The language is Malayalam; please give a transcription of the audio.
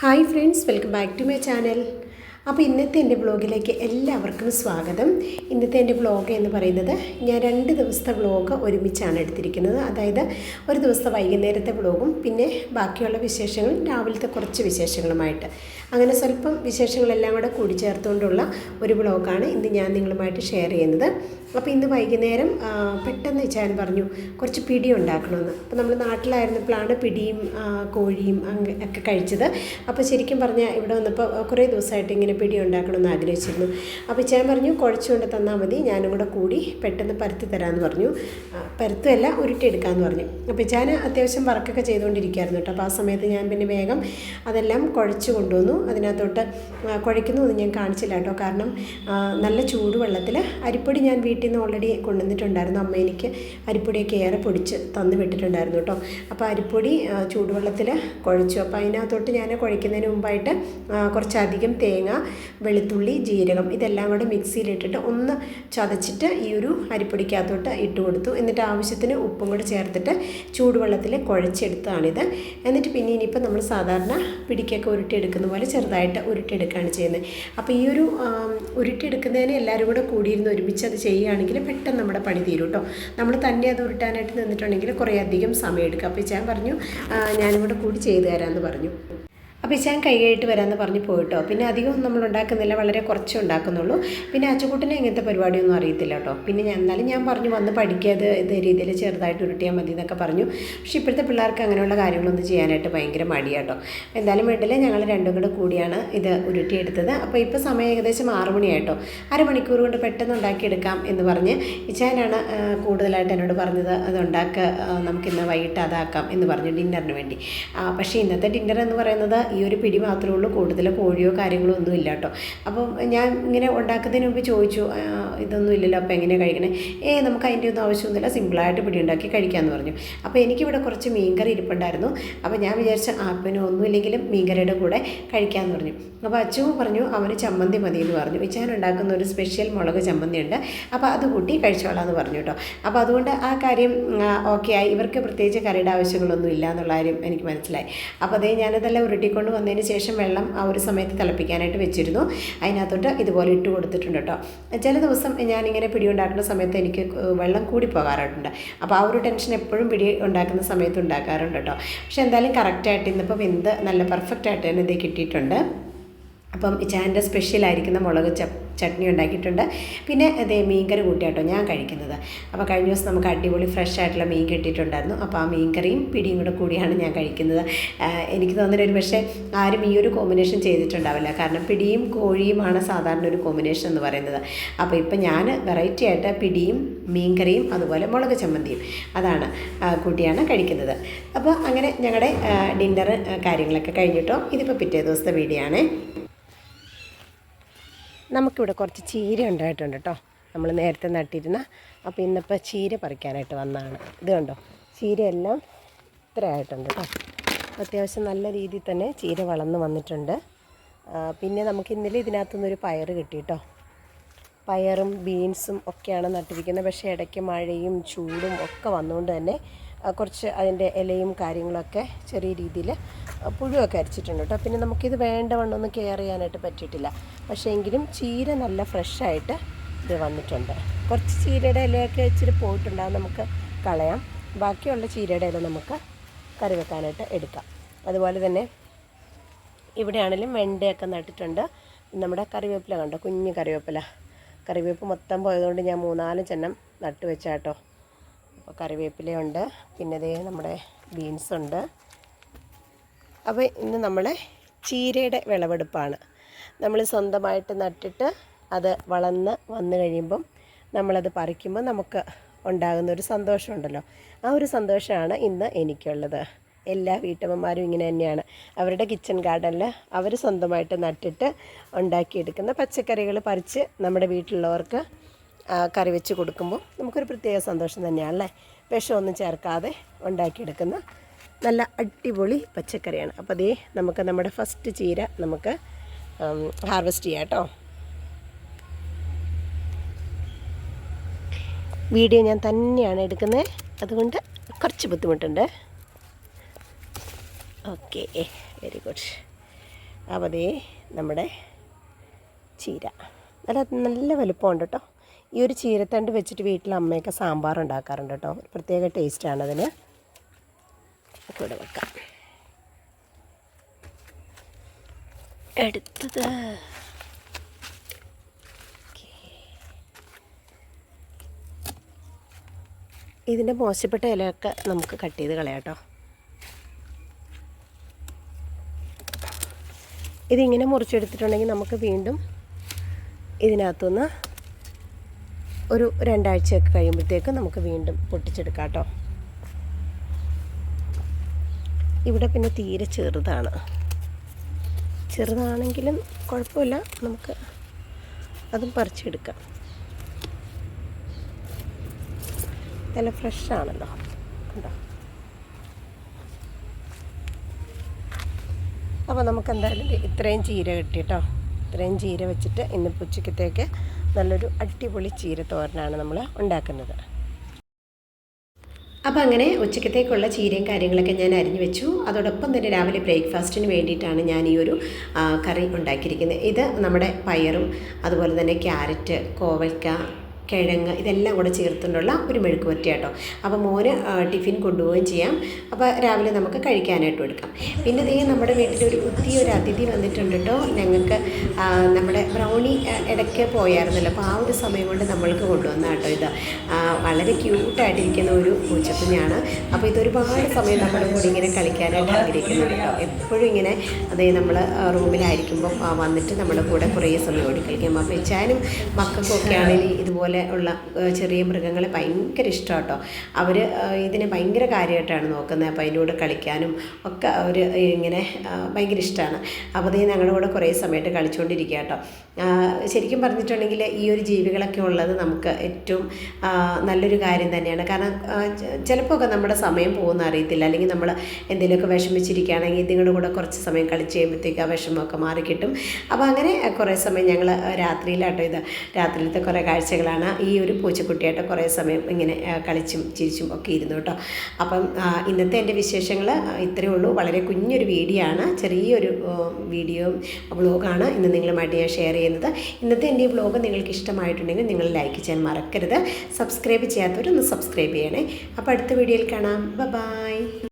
Hi friends welcome back to my channel. അപ്പോൾ ഇന്നത്തെ എന്റെ ബ്ലോഗിലേക്ക് എല്ലാവർക്കും സ്വാഗതം. ഇന്നത്തെ എന്റെ വ്ളോഗ് എന്ന് പറയുന്നത് ഞാൻ രണ്ട് ദിവസത്തെ വ്ളോഗ് ഒരുമിച്ചാണ് എടുത്തിരിക്കുന്നത്. അതായത് ഒരു ദിവസത്തെ വൈകുന്നേരത്തെ ബ്ലോഗും പിന്നെ ബാക്കിയുള്ള വിശേഷങ്ങളും രാവിലത്തെ കുറച്ച് വിശേഷങ്ങളുമായിട്ട്. അങ്ങനെ സ്വല്പം വിശേഷങ്ങളെല്ലാം കൂടെ കൂടിച്ചേർത്തുകൊണ്ടുള്ള ഒരു ബ്ലോഗാണ് ഇന്ന് ഞാൻ നിങ്ങളുമായിട്ട് ഷെയർ ചെയ്യുന്നത്. അപ്പോൾ ഇന്ന് വൈകുന്നേരം പെട്ടെന്ന് ചാൻ പറഞ്ഞു കുറച്ച് പിടി ഉണ്ടാക്കണമെന്ന്. അപ്പോൾ നമ്മൾ നാട്ടിലായിരുന്നപ്പോഴാണ് പിടിയും കോഴിയും ഒക്കെ കഴിച്ചത്. അപ്പോൾ ശരിക്കും പറഞ്ഞാൽ ഇവിടെ വന്നപ്പോൾ കുറേ ദിവസമായിട്ട് ഇങ്ങനെ പിടി ഉണ്ടാക്കണമെന്ന് ആഗ്രഹിച്ചിരുന്നു. അപ്പോൾ ഇച്ചാൻ പറഞ്ഞു കുഴച്ചുകൊണ്ട് തന്നാൽ മതി ഞാനും കൂടെ കൂടി പെട്ടെന്ന് പരത്തി തരാമെന്ന് പറഞ്ഞു. പരത്തുമല്ല ഉരുട്ടിയെടുക്കാമെന്ന് പറഞ്ഞു. അപ്പോൾ ഞാൻ അത്യാവശ്യം വർക്കൊക്കെ ചെയ്തുകൊണ്ടിരിക്കുകയായിരുന്നു കേട്ടോ. അപ്പോൾ ആ സമയത്ത് ഞാൻ പിന്നെ വേഗം അതെല്ലാം കുഴച്ച് കൊണ്ടുവന്നു. അതിനകത്തോട്ട് കുഴയ്ക്കുന്നതൊന്നും ഞാൻ കാണിച്ചില്ല കേട്ടോ. കാരണം നല്ല ചൂടുവെള്ളത്തിൽ അരിപ്പൊടി ഞാൻ വീട്ടിൽ നിന്ന് ഓൾറെഡി കൊണ്ടുവന്നിട്ടുണ്ടായിരുന്നു. അമ്മ എനിക്ക് അരിപ്പൊടിയൊക്കെ ഏറെ പൊടിച്ച് തന്നു വിട്ടിട്ടുണ്ടായിരുന്നു കേട്ടോ. അപ്പോൾ അരിപ്പൊടി ചൂടുവെള്ളത്തിൽ കുഴച്ചു. അപ്പോൾ അതിനകത്തോട്ട് ഞാൻ കുഴയ്ക്കുന്നതിന് മുമ്പായിട്ട് കുറച്ചധികം തേങ്ങ വെളുത്തുള്ളി ജീരകം ഇതെല്ലാം കൂടെ മിക്സിയിലിട്ടിട്ട് ഒന്ന് ചതച്ചിട്ട് ഈ ഒരു അരിപ്പൊടിക്കകത്തോട്ട് ഇട്ട് കൊടുത്തു. എന്നിട്ട് ആവശ്യത്തിന് ഉപ്പും കൂടെ ചേർത്തിട്ട് ചൂടുവെള്ളത്തിൽ കുഴച്ചെടുത്തതാണിത്. എന്നിട്ട് പിന്നെ ഇനിയിപ്പോൾ നമ്മൾ സാധാരണ പിടിക്കൊക്കെ ഉരുട്ടിയെടുക്കുന്ന പോലെ ചെറുതായിട്ട് ഉരുട്ടിയെടുക്കുകയാണ് ചെയ്യുന്നത്. അപ്പോൾ ഈ ഒരു ഉരുട്ടിയെടുക്കുന്നതിന് എല്ലാവരും കൂടെ കൂടിയിരുന്ന് ഒരുമിച്ച് അത് ചെയ്യുകയാണെങ്കിൽ പെട്ടെന്ന് നമ്മുടെ പണി തീരും കേട്ടോ. നമ്മൾ തന്നെ അത് ഉരുട്ടാനായിട്ട് നിന്നിട്ടുണ്ടെങ്കിൽ കുറേ അധികം സമയം എടുക്കും അപ്പോൾ ഞാൻ പറഞ്ഞു ഞാനും കൂടെ കൂടി ചെയ്തു തരാമെന്ന് പറഞ്ഞു. അപ്പോൾ ഞാൻ കൈ കഴുകിയിട്ട് വരാമെന്ന് പറഞ്ഞ് പോയിട്ടോ. പിന്നെ അധികമൊന്നും നമ്മൾ ഉണ്ടാക്കുന്നില്ല വളരെ കുറച്ച് ഉണ്ടാക്കുന്നുള്ളൂ. പിന്നെ അച്ചുകൂട്ടിനെ ഇങ്ങനത്തെ പരിപാടിയൊന്നും അറിയത്തില്ല കേട്ടോ. പിന്നെ ഞാൻ എന്നാലും ഞാൻ പറഞ്ഞു വന്ന് പഠിക്കാതെ ഇത് രീതിയിൽ ചെറുതായിട്ട് ഉരുട്ടിയാൽ മതി എന്നൊക്കെ പറഞ്ഞു. പക്ഷേ ഇപ്പോഴത്തെ പിള്ളേർക്ക് അങ്ങനെയുള്ള കാര്യങ്ങളൊന്നും ചെയ്യാനായിട്ട് ഭയങ്കര മടിയാട്ടോ എന്തായാലും വീട്ടിൽ ഞങ്ങൾ രണ്ടും കൂടെ കൂടിയാണ് ഇത് ഉരുട്ടിയെടുത്തത്. അപ്പോൾ ഇപ്പോൾ സമയം ഏകദേശം ആറ് മണിയായിട്ടോ അരമണിക്കൂർ കൊണ്ട് പെട്ടെന്ന് ഉണ്ടാക്കിയെടുക്കാം എന്ന് പറഞ്ഞ് ഇച്ചാനാണ് കൂടുതലായിട്ട് എന്നോട് പറഞ്ഞത് അത് ഉണ്ടാക്കുക നമുക്കിന്ന് വൈകിട്ട് അതാക്കാം എന്ന് പറഞ്ഞു ഡിന്നറിന് വേണ്ടി. പക്ഷേ ഇന്നത്തെ ഡിന്നർ എന്ന് പറയുന്നത് ഈ ഒരു പിടി മാത്രമേ ഉള്ളൂ. കൂടുതൽ കോഴിയോ കാര്യങ്ങളോ ഒന്നും ഇല്ല കേട്ടോ. അപ്പം ഞാൻ ഇങ്ങനെ ഉണ്ടാക്കുന്നതിന് മുമ്പ് ചോദിച്ചു ഇതൊന്നും ഇല്ലല്ലോ. അപ്പോൾ എങ്ങനെയാണ് കഴിക്കണേ? ഏ നമുക്ക് അതിന്റെ ഒന്നും ആവശ്യമൊന്നുമില്ല. സിമ്പിളായിട്ട് പിടി ഉണ്ടാക്കി കഴിക്കാമെന്ന് പറഞ്ഞു. അപ്പോൾ എനിക്കിവിടെ കുറച്ച് മീൻകറി ഇരിപ്പുണ്ടായിരുന്നു. അപ്പോൾ ഞാൻ വിചാരിച്ച ആപ്പിനും ഒന്നുമില്ലെങ്കിലും മീൻകറിയുടെ കൂടെ കഴിക്കാമെന്ന് പറഞ്ഞു. അപ്പോൾ അച്ചു പറഞ്ഞു അവന് ചമ്മന്തി മതി എന്ന് പറഞ്ഞു ഞാൻ ഉണ്ടാക്കുന്ന ഒരു സ്പെഷ്യൽ മുളക് ചമ്മന്തി ഉണ്ട് അപ്പോൾ അത് കൂട്ടി കഴിച്ചോളാം എന്ന് പറഞ്ഞു കേട്ടോ. അപ്പോൾ അതുകൊണ്ട് ആ കാര്യം ഓക്കെ ആയി. ഇവർക്ക് പ്രത്യേകിച്ച് കറിയുടെ ആവശ്യങ്ങളൊന്നും ഇല്ല എന്നുള്ള കാര്യം എനിക്ക് മനസ്സിലായി. അപ്പോൾ അതേ ഞാനതെല്ലാം ഉരുട്ടിക്കൊണ്ട് വന്നതിന് ശേഷം വെള്ളം ആ ഒരു സമയത്ത് തിളപ്പിക്കാനായിട്ട് വെച്ചിരുന്നു. അതിനകത്തോട്ട് ഇതുപോലെ ഇട്ട് കൊടുത്തിട്ടുണ്ട് കേട്ടോ. ചില ദിവസം ഞാനിങ്ങനെ പിടി ഉണ്ടാക്കുന്ന സമയത്ത് എനിക്ക് വെള്ളം കൂടി പോകാറുണ്ട്. അപ്പോൾ ആ ഒരു ടെൻഷൻ എപ്പോഴും പിടി ഉണ്ടാക്കുന്ന സമയത്ത് ഉണ്ടാക്കാറുണ്ട് കേട്ടോ. പക്ഷേ എന്തായാലും കറക്റ്റായിട്ട് ഇന്നിപ്പോൾ വെന്ത് നല്ല പെർഫെക്റ്റ് ആയിട്ട് തന്നെ ഇത് കിട്ടിയിട്ടുണ്ട്. അപ്പം ചാന്റെ സ്പെഷ്യലായിരിക്കുന്ന മുളക് ചട്നി ഉണ്ടാക്കിയിട്ടുണ്ട്. പിന്നെ അതേ മീൻകറി കൂട്ടിയാട്ടോ ഞാൻ കഴിക്കുന്നത്. അപ്പോൾ കഴിഞ്ഞ ദിവസം നമുക്ക് അടിപൊളി ഫ്രഷ് ആയിട്ടുള്ള മീൻ കിട്ടിയിട്ടുണ്ടായിരുന്നു. അപ്പോൾ ആ മീൻകറിയും പിടിയും കൂടെ കൂടിയാണ് ഞാൻ കഴിക്കുന്നത്. എനിക്ക് തോന്നുന്നത് ഒരു പക്ഷേ ആരും ഈ ഒരു കോമ്പിനേഷൻ ചെയ്തിട്ടുണ്ടാവില്ല. കാരണം പിടിയും കോഴിയുമാണ് സാധാരണ ഒരു കോമ്പിനേഷൻ എന്ന് പറയുന്നത്. അപ്പോൾ ഇപ്പം ഞാൻ വെറൈറ്റി ആയിട്ട് പിടിയും മീൻകറിയും അതുപോലെ മുളക് ചമ്മന്തിയും അതാണ് കൂട്ടിയാണ് കഴിക്കുന്നത്. അപ്പോൾ അങ്ങനെ ഞങ്ങളുടെ ഡിന്നർ കാര്യങ്ങളൊക്കെ കഴിഞ്ഞിട്ടോ. ഇതിപ്പോൾ പിറ്റേ ദിവസത്തെ വീഡിയോ ആണേ. നമുക്കിവിടെ കുറച്ച് ചീര ഉണ്ടായിട്ടുണ്ട് കേട്ടോ. നമ്മൾ നേരത്തെ നട്ടിരുന്ന. അപ്പോൾ ഇന്നിപ്പോൾ ചീര പറിക്കാനായിട്ട് വന്നതാണ്. ഇത് കണ്ടോ? ചീരയെല്ലാം ഇത്ര ആയിട്ടുണ്ട് കേട്ടോ. അത്യാവശ്യം നല്ല രീതിയിൽ തന്നെ ചീര വളർന്ന് വന്നിട്ടുണ്ട്. പിന്നെ നമുക്ക് ഇന്നലെ ഇതിനകത്തുനിന്നൊരു പയർ കിട്ടി കേട്ടോ. പയറും ബീൻസും ഒക്കെയാണ് നട്ടിരിക്കുന്നത്. പക്ഷേ ഇടയ്ക്ക് മഴയും ചൂടും ഒക്കെ വന്നുകൊണ്ട് തന്നെ കുറച്ച് അതിന്റെ ഇലയും കാര്യങ്ങളൊക്കെ ചെറിയ രീതിയിൽ പുഴുവൊക്കെ അരിച്ചിട്ടുണ്ട് കേട്ടോ. പിന്നെ നമുക്കിത് വേണ്ട വണ്ണമൊന്നും കെയർ ചെയ്യാനായിട്ട് പറ്റിയിട്ടില്ല. പക്ഷേ എങ്കിലും ചീര നല്ല ഫ്രഷായിട്ട് ഇത് വന്നിട്ടുണ്ട്. കുറച്ച് ചീരയുടെ ഇലയൊക്കെ ഇച്ചിരി പോയിട്ടുണ്ടാകും നമുക്ക് കളയാം. ബാക്കിയുള്ള ചീരയുടെ ഇല നമുക്ക് കറി വെക്കാനായിട്ട് എടുക്കാം. അതുപോലെ തന്നെ ഇവിടെയാണെങ്കിലും വെണ്ടയൊക്കെ നട്ടിട്ടുണ്ട്. നമ്മുടെ കറിവേപ്പില കണ്ടോ? കുഞ്ഞ് കറിവേപ്പില. കറിവേപ്പ് മൊത്തം പോയതുകൊണ്ട് ഞാൻ മൂന്നാൽ ചെന്നം നട്ട് വെച്ചാട്ടോ അപ്പോൾ കറിവേപ്പിലയുണ്ട്. പിന്നെ ദേ നമ്മുടെ ബീൻസ് ഉണ്ട്. അപ്പോൾ ഇന്ന് നമ്മൾ ചീരയുടെ വിളവെടുപ്പാണ്. നമ്മൾ സ്വന്തമായിട്ട് നട്ടിട്ട് അത് വളർന്ന് വന്നു കഴിയുമ്പം നമ്മളത് പറിക്കുമ്പോൾ നമുക്ക് ഉണ്ടാകുന്ന ഒരു സന്തോഷമുണ്ടല്ലോ. ആ ഒരു സന്തോഷമാണ് ഇന്ന് എനിക്കുള്ളത്. എല്ലാ വീട്ടമ്മമാരും ഇങ്ങനെ തന്നെയാണ്. അവരുടെ കിച്ചൺ ഗാർഡനിൽ അവർ സ്വന്തമായിട്ട് നട്ടിട്ട് ഉണ്ടാക്കിയെടുക്കുന്ന പച്ചക്കറികൾ പറിച്ച് നമ്മുടെ വീട്ടിലുള്ളവർക്ക് കറി വെച്ച് കൊടുക്കുമ്പോൾ നമുക്കൊരു പ്രത്യേക സന്തോഷം തന്നെയാണല്ലേ വിഷമൊന്നും ചേർക്കാതെ ഉണ്ടാക്കിയെടുക്കുന്ന നല്ല അടിപൊളി പച്ചക്കറിയാണ്. അപ്പോൾ അതേ നമുക്ക് നമ്മുടെ ഫസ്റ്റ് ചീര നമുക്ക് ഹാർവെസ്റ്റ് ചെയ്യാം കേട്ടോ. വീഡിയോ ഞാൻ തന്നെയാണ് എടുക്കുന്നത്. അതുകൊണ്ട് കുറച്ച് ബുദ്ധിമുട്ടുണ്ട്. ഓക്കെ വെരി ഗുഡ് അപ്പോൾ അതേ നമ്മുടെ ചീര. നല്ല നല്ല വലുപ്പമുണ്ട് കേട്ടോ. ഈ ഒരു ചീരത്തണ്ട് വെച്ചിട്ട് വീട്ടിൽ അമ്മയൊക്കെ സാമ്പാർ ഉണ്ടാക്കാറുണ്ട് കേട്ടോ. പ്രത്യേക ടേസ്റ്റാണ് അതിന്. ഇവിടെ വെക്കാം. എടുത്തത്. ഇതിന്റെ മോശപ്പെട്ട ഇലയൊക്കെ നമുക്ക് കട്ട് ചെയ്ത് കളയാം കേട്ടോ. ഇതിങ്ങനെ മുറിച്ചെടുത്തിട്ടുണ്ടെങ്കിൽ നമുക്ക് വീണ്ടും ഇതിനകത്തുനിന്ന് ഒരു രണ്ടാഴ്ചയൊക്കെ കഴിയുമ്പോഴത്തേക്ക് നമുക്ക് വീണ്ടും പൊട്ടിച്ചെടുക്കാം കേട്ടോ. ഇവിടെ പിന്നെ തീരെ ചെറുതാണ്. ചെറുതാണെങ്കിലും കുഴപ്പമില്ല. നമുക്ക് അതും പറിച്ചെടുക്കാം. നല്ല ഫ്രഷാണല്ലോ കണ്ടോ? അപ്പോൾ നമുക്ക് എന്തായാലും ഇത്രയും ചീര കിട്ടി കേട്ടോ. ഇത്രയും ചീര വെച്ചിട്ട് ഇന്ന് ഉച്ചക്കത്തേക്ക് നല്ലൊരു അടിപൊളി ചീര തോരനാണ് നമ്മൾ ഉണ്ടാക്കുന്നത്. അപ്പോൾ അങ്ങനെ ഉച്ചക്കത്തേക്കുള്ള ചീരയും കാര്യങ്ങളൊക്കെ ഞാൻ അരിഞ്ഞു വെച്ചു. അതോടൊപ്പം തന്നെ രാവിലെ ബ്രേക്ക്ഫാസ്റ്റിന് വേണ്ടിയിട്ടാണ് ഞാൻ ഈ ഒരു കറി ഉണ്ടാക്കിയിരിക്കുന്നത്. ഇത് നമ്മുടെ പയറും അതുപോലെ തന്നെ ക്യാരറ്റ് കോവയ്ക്ക കിഴങ്ങ് ഇതെല്ലാം കൂടെ ചേർത്തുകൊണ്ടുള്ള ഒരു മെഴുക്ക് പുരട്ടി കേട്ടോ അപ്പോൾ മോന് ടിഫിൻ കൊണ്ടുപോവുകയും ചെയ്യാം. അപ്പോൾ രാവിലെ നമുക്ക് കഴിക്കാനായിട്ട് എടുക്കാം. പിന്നെ ദേ നമ്മുടെ വീട്ടിൽ ഒരു പുതിയൊരു അതിഥി വന്നിട്ടുണ്ട് കേട്ടോ. ഞങ്ങൾക്ക് നമ്മുടെ ബ്രൗണി ഇടയ്ക്ക് പോയായിരുന്നല്ലോ. അപ്പോൾ ആ ഒരു സമയം കൊണ്ട് നമ്മൾക്ക് കൊണ്ടുവന്ന കേട്ടോ ഇത്. വളരെ ക്യൂട്ടായിട്ടിരിക്കുന്ന ഒരു പൂച്ചക്കുഞ്ഞാണ്. അപ്പോൾ ഇതൊരുപാട് സമയം നമ്മുടെ കൂടെ ഇങ്ങനെ കളിക്കാനായിട്ട് ആഗ്രഹിക്കുന്നുണ്ട് കേട്ടോ. എപ്പോഴും ഇങ്ങനെ അതേ നമ്മൾ റൂമിലായിരിക്കുമ്പോൾ വന്നിട്ട് നമ്മുടെ കൂടെ കുറേ സമയം ഓടി കളിക്കും. അപ്പോൾ ഇച്ചാനും മക്കൾക്കൊക്കെ ആണെങ്കിൽ ഇതുപോലെ ഉള്ള ചെറിയ മൃഗങ്ങളെ ഭയങ്കര ഇഷ്ടം കേട്ടോ അവർ ഇതിനെ ഭയങ്കര കാര്യമായിട്ടാണ് നോക്കുന്നത്. അപ്പോൾ അതിന്റെ കൂടെ കളിക്കാനും ഒക്കെ അവർ ഇങ്ങനെ ഭയങ്കര ഇഷ്ടമാണ് അപ്പോൾ അതേ ഞങ്ങളുടെ കൂടെ കുറേ സമയത്ത് കളിച്ചുകൊണ്ടിരിക്കുക കേട്ടോ ശരിക്കും പറഞ്ഞിട്ടുണ്ടെങ്കിൽ ഈ ഒരു ജീവികളൊക്കെ ഉള്ളത് നമുക്ക് ഏറ്റവും നല്ലൊരു കാര്യം തന്നെയാണ്. കാരണം ചിലപ്പോൾ ഒക്കെ നമ്മുടെ സമയം പോകുന്ന അറിയത്തില്ല. അല്ലെങ്കിൽ നമ്മൾ എന്തെങ്കിലുമൊക്കെ വിഷമിച്ചിരിക്കുകയാണെങ്കിൽ ഇതിങ്ങളുടെ കൂടെ കുറച്ച് സമയം കളിച്ച് കഴിയുമ്പോഴത്തേക്ക് ആ വിഷമമൊക്കെ മാറിക്കിട്ടും. അപ്പോൾ അങ്ങനെ കുറേ സമയം ഞങ്ങൾ രാത്രിയിലാട്ടോ ഇത് രാത്രിയിലത്തെ കുറേ കാഴ്ചകളാണ്. ഈ ഒരു പൂച്ചക്കുട്ടിയായിട്ട് കുറേ സമയം ഇങ്ങനെ കളിച്ചും ചിരിച്ചും ഒക്കെ ഇരുന്നു കേട്ടോ. അപ്പം ഇന്നത്തെ എന്റെ വിശേഷങ്ങൾ ഇത്രയേ ഉള്ളൂ. വളരെ കുഞ്ഞൊരു വീഡിയോ ആണ്. ചെറിയൊരു വീഡിയോ വ്ളോഗാണ് ഇന്ന് നിങ്ങളുമായിട്ട് ഞാൻ ഷെയർ ചെയ്യുന്നത്. ഇന്നത്തെ എന്റെ ഈ വ്ളോഗ് നിങ്ങൾക്ക് ഇഷ്ടമായിട്ടുണ്ടെങ്കിൽ നിങ്ങൾ ലൈക്ക് ചെയ്യാൻ മറക്കരുത്. സബ്സ്ക്രൈബ് ചെയ്യാത്തവരൊന്ന് സബ്സ്ക്രൈബ് ചെയ്യണേ. അപ്പോൾ അടുത്ത വീഡിയോയിൽ കാണാം. ബൈ